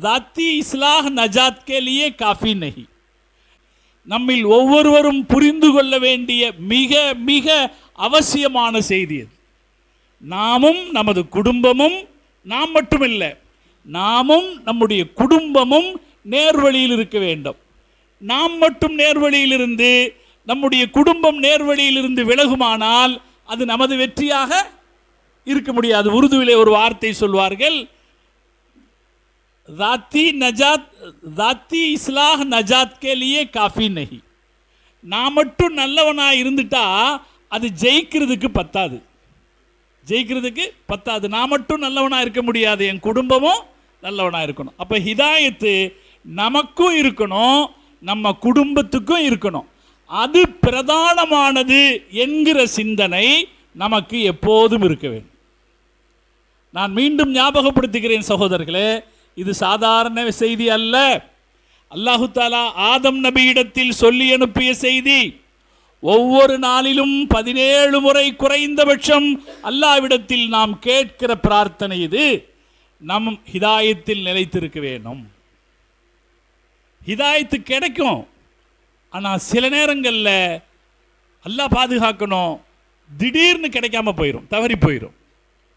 ذاتی இஸ்லாஹ் நஜாத் கேலியே coffee நகி நம்மில் ஒவ்வொருவரும் புரிந்து கொள்ள வேண்டிய மிக மிக அவசியமான செய்தி அது நாமும் நமது குடும்பமும் நாம் மட்டுமில்லை நாமும் நம்முடைய குடும்பமும் நேர்வழியில் இருக்க வேண்டும் நாம் மட்டும் நேர்வழியிலிருந்து நம்முடைய குடும்பம் நேர்வழியிலிருந்து விலகுமானால் அது நமது வெற்றியாக இருக்க முடியாது உருதுவிலே ஒரு வார்த்தை சொல்வார்கள் ذاتی நஜாத் ذاتی இஸ்லாஹ் நஜாத் கேலியே காஃபி நகி நான் மட்டும் நல்லவனாக இருந்துட்டா அது ஜெயிக்கிறதுக்கு பத்தாது ஜெயிக்கிறதுக்கு பத்தாது நான் மட்டும் நல்லவனாக இருக்க முடியாது என் குடும்பமும் நல்லவனாக இருக்கணும் அப்போ ஹிதாயத்து நமக்கும் இருக்கணும் நம்ம குடும்பத்துக்கும் இருக்கணும் அது பிரதானமானது என்கிற சிந்தனை நமக்கு எப்போதும் இருக்க வேண்டும். நான் மீண்டும் ஞாபகப்படுத்துகிறேன் சகோதரர்களே இது சாதாரண செய்தி அல்ல. அல்லாஹு தாலா ஆதம் நபியிடத்தில் சொல்லி அனுப்பிய செய்தி ஒவ்வொரு நாளிலும் பதினேழு முறை குறைந்தபட்சம் அல்லாவிடத்தில் நாம் கேட்கிற பிரார்த்தனை இது. நம் ஹிதாயத்தில் நிலைத்திருக்க வேணும் ஹிதாயத்து கிடைக்கும். ஆனால் சில நேரங்களில் அல்லாஹ் பாதுகாக்கணும். திடீர்னு கிடைக்காம போயிடும் தவறி போயிடும்